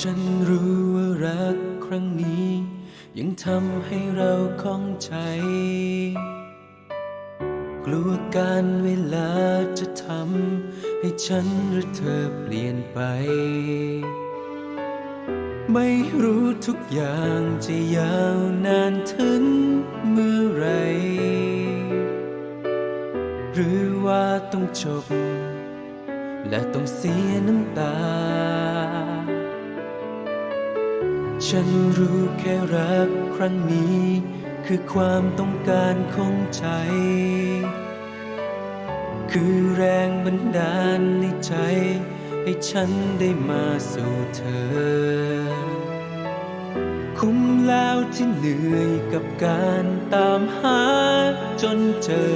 ฉันรู้ว่ารักครั้งนี้ ยังทำให้เราข้องใจ กลัวการเวลาจะทำให้ฉันหรือเธอเปลี่ยนไป ไม่รู้ทุกอย่างจะยาวนานถึงเมื่อไหรหรือว่าต้องจบ และต้องเสียน้ำตา ฉันรู้แค่รักครั้งนี้ คือความต้องการของใจ คือแรงบันดาลในใจ ให้ฉันได้มาสู่เธอ คุ้มแล้วที่เหนื่อยกับการตามหาจนเจอ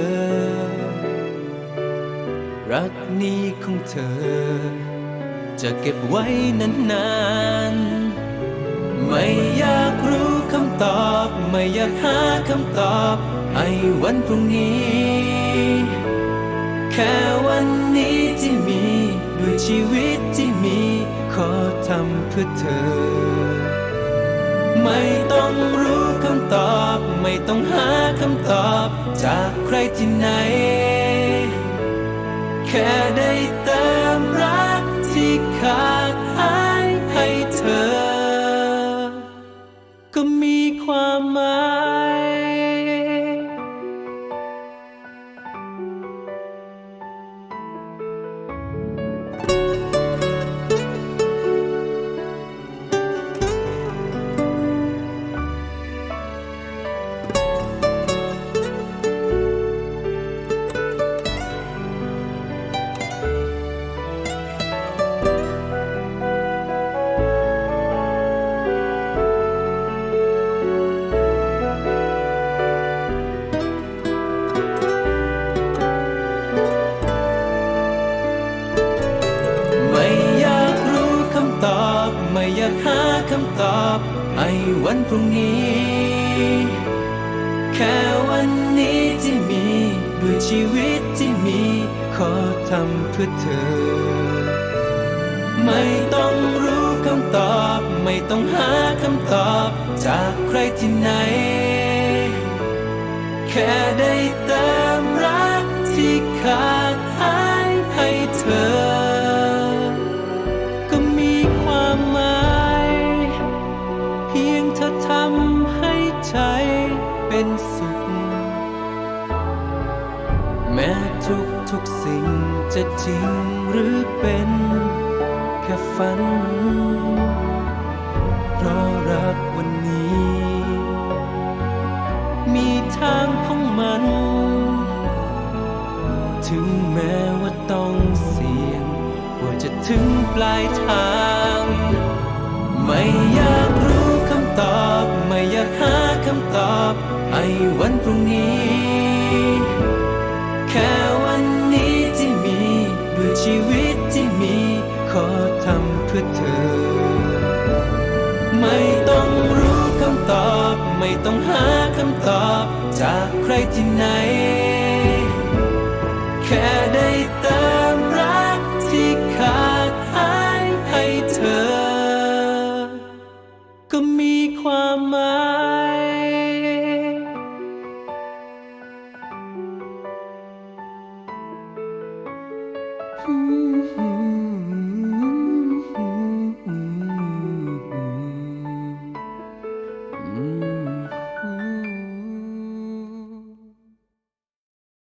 รักนี้ของเธอ จะเก็บไว้นานๆ ไม่อยากรู้คำตอบ ไม่อยากหาคำตอบ ให้วันพรุ่งนี้ แค่วันนี้ที่มีด้วยชีวิตที่มี ขอทำเพื่อเธอ ไม่ต้องรู้คำตอบ ไม่ต้องหาคำตอบ จากใครที่ไหน แค่ได้ อยากหาคำตอบให้วันพรุ่งนี้ แค่วันนี้ที่มีด้วยชีวิตที่มี ขอทำเพื่อเธอ ไม่ต้องรู้คำตอบ ไม่ต้องหาคำตอบ จากใครที่ไหน แค่ได้เติมรักที่ขาด ม้ทุกทุกๆสิ่งจะจริงหรือเป็นแค่ฝัน เพราะรักวันนี้ มีทางของมัน ถึงแม้ว่าต้องเสี่ยงกว่าจะถึงปลายทาง ไม่อยากรู้คำตอบ ไม่อยากหาคำตอบ ให้วันพรุ่งนี้ ที่มีขอทำเพื่อเธอ ไม่ต้องรู้คำตอบ ไม่ต้องหาคำตอบ จากใครที่ไหน อืม